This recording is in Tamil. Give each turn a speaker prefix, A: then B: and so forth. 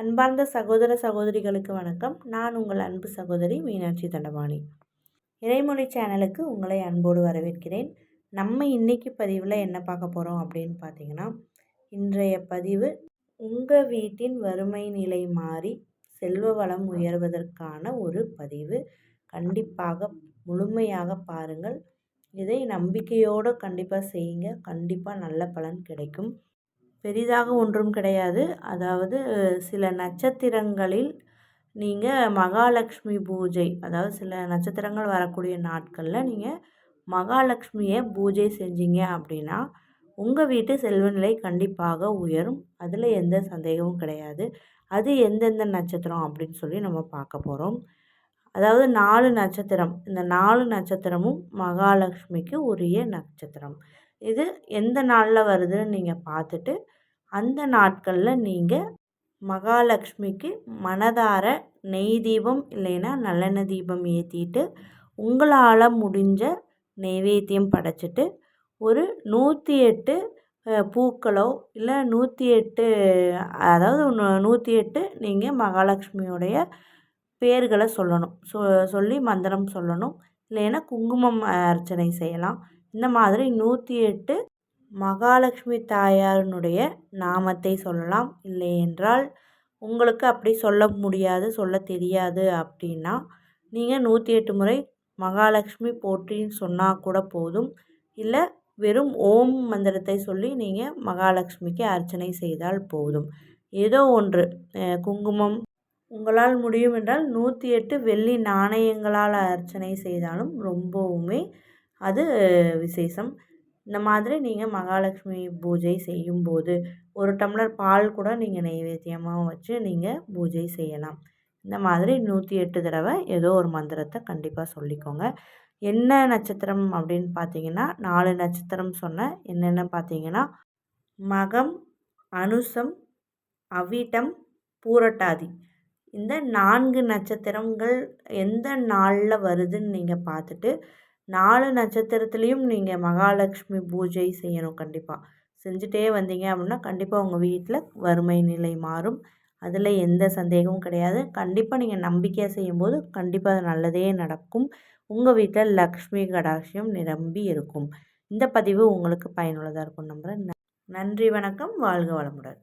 A: அன்பார்ந்த சகோதர சகோதரிகளுக்கு வணக்கம். நான் உங்கள் அன்பு சகோதரி மீனாட்சி தண்டபாணி. இறைமொழி சேனலுக்கு உங்களை அன்போடு வரவேற்கிறேன். நம்ம இன்றைக்கி பதிவில் என்ன பார்க்க போகிறோம் அப்படின்னு பார்த்தீங்கன்னா இன்றைய பதிவு உங்கள் வீட்டின் வறுமை நிலை மாறி செல்வ வளம் உயர்வதற்கான ஒரு பதிவு. கண்டிப்பாக முழுமையாக பாருங்கள். இதை நம்பிக்கையோடு கண்டிப்பாக செய்யுங்க. கண்டிப்பாக நல்ல பலன் கிடைக்கும். பெரிதாக ஒன்றும் கிடையாது. அதாவது சில நட்சத்திரங்களில் நீங்கள் மகாலட்சுமி பூஜை அதாவது சில நட்சத்திரங்கள் வரக்கூடிய நாட்களில் நீங்கள் மகாலட்சுமியை பூஜை செஞ்சீங்க அப்படின்னா உங்கள் வீட்டு செல்வநிலை கண்டிப்பாக உயரும். அதில் எந்த சந்தேகமும் கிடையாது. அது எந்தெந்த நட்சத்திரம் அப்படின்னு சொல்லி நம்ம பார்க்க போகிறோம் அதாவது நாலு நட்சத்திரம். இந்த நாலு நட்சத்திரமும் மகாலட்சுமிக்கு உரிய நட்சத்திரம். இது எந்த நாளில் வருதுன்னு நீங்கள் பார்த்துட்டு அந்த நாட்களில் நீங்கள் மகாலட்சுமிக்கு மனதார நெய் தீபம் இல்லைன்னா நல்லெண்ணெய் தீபம் ஏற்றிட்டு உங்களால் முடிஞ்ச நெய்வேத்தியம் படைச்சிட்டு ஒரு நூற்றி எட்டு பூக்களோ இல்லை நூற்றி எட்டு அதாவது நூற்றி எட்டு நீங்கள் மகாலட்சுமியோடைய பேர்களை சொல்லணும். சொ சொல்லி மந்திரம் சொல்லணும். இல்லைன்னா குங்குமம் அர்ச்சனை செய்யலாம். இந்த மாதிரி நூற்றி எட்டு மகாலட்சுமி தாயாரினுடைய நாமத்தை சொல்லலாம். இல்லை என்றால் உங்களுக்கு அப்படி சொல்ல முடியாது சொல்ல தெரியாது அப்படின்னா நீங்கள் நூற்றி எட்டு முறை மகாலட்சுமி போற்றின்னு சொன்னால் கூட போதும். இல்லை வெறும் ஓம் மந்திரத்தை சொல்லி நீங்கள் மகாலட்சுமிக்கு அர்ச்சனை செய்தால் போதும். ஏதோ ஒன்று குங்குமம் உங்களால் முடியும் என்றால் நூற்றி எட்டு வெள்ளி நாணயங்களால் அர்ச்சனை செய்தாலும் ரொம்பவுமே அது விசேஷம். இந்த மாதிரி நீங்கள் மகாலட்சுமி பூஜை செய்யும்போது ஒரு டம்ளர் பால் கூட நீங்கள் நெய்வேத்தியமாக வச்சு நீங்கள் பூஜை செய்யலாம். இந்த மாதிரி நூற்றி எட்டு தடவை ஏதோ ஒரு மந்திரத்தை கண்டிப்பாக சொல்லிக்கோங்க. என்ன நட்சத்திரம் அப்படின்னு பார்த்தீங்கன்னா நாலு நட்சத்திரம் சொன்னேன் என்னென்ன பார்த்தீங்கன்னா மகம் அனுசம் அவிட்டம் பூரட்டாதி. இந்த நான்கு நட்சத்திரங்கள் எந்த நாளில் வருதுன்னு நீங்கள் பார்த்துட்டு நாலு நட்சத்திரத்துலேயும் நீங்கள் மகாலட்சுமி பூஜை செய்யணும் கண்டிப்பாக செஞ்சுட்டே வந்தீங்க அப்படின்னா கண்டிப்பாக உங்கள் வீட்டில் வறுமை நிலை மாறும். அதில் எந்த சந்தேகமும் கிடையாது. கண்டிப்பாக நீங்கள் நம்பிக்கையாக செய்யும்போது கண்டிப்பாக அது நல்லதே நடக்கும். உங்கள் வீட்டில் லக்ஷ்மி கடாட்சியம் நிரம்பி இருக்கும். இந்த பதிவு உங்களுக்கு பயனுள்ளதாக இருக்கும் நம்புகிறேன் நன்றி வணக்கம். வாழ்க வளமுடன்.